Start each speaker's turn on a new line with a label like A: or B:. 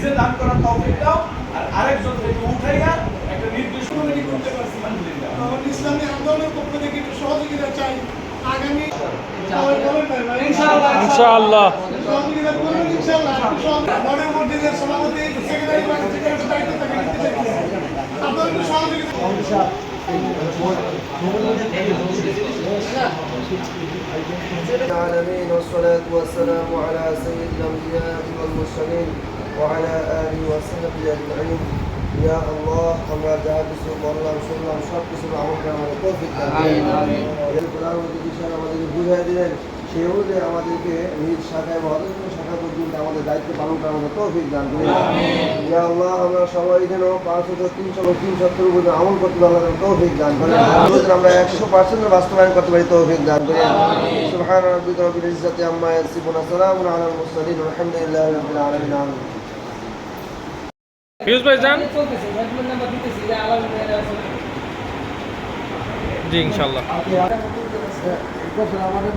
A: নিজে দান করার তৌফিক দাও আর আরেকজন থেকে উঠাইয়া একটা নির্দিষ্ট কমিটি করতে পারছি আলহামদুলিল্লাহ
B: আমার ইসলামী আন্দোলনের পক্ষ থেকে একটু সহযোগিতা চাই আগামী সবাই বলেন না ভাই?
C: ইনশাআল্লাহ
B: সহযোগিতা করবেন ইনশাআল্লাহ একটু সহযোগিতা মনের মধ্যে যে সভাপতি সেক্রেটারি বা সেক্রেটারি দায়িত্ব থাকে নিতে চাইতেছে আপনারা একটু সহযোগিতা
D: العالمين والصلاة والسلام على سيد الأنبياء والمرسلين وعلى آله وصحبه أجمعين يا الله আমরা যা কিছু বললাম শুনলাম সব কিছুর আমল করে আমাদের তৌফিক দান করুন। এর প্রধানমন্ত্রী বিষয় আমাদেরকে বুঝাই দিলেন সেই অনুযায়ী আমাদেরকে নিজ শাখায় বা অন্য শাখা পর্যন্ত আমাদের দায়িত্ব পালন করার আমাদের তৌফিক দান করুন ইয়া আল্লাহ আমরা সবাই যেন পাঁচ হাজার তিনশো তিন সত্তর উপরে আমল করতে পারলে যেন তৌফিক দান করেন যেন আমরা একশো পার্সেন্ট বাস্তবায়ন করতে পারি তৌফিক দান করেন سبحان ربك رب العزة عما يصفون سلام على المرسلين والحمد لله رب العالمين آمين
C: ফিউজ ভাই যান। জি ইনশাল্লাহ।
B: আমাদের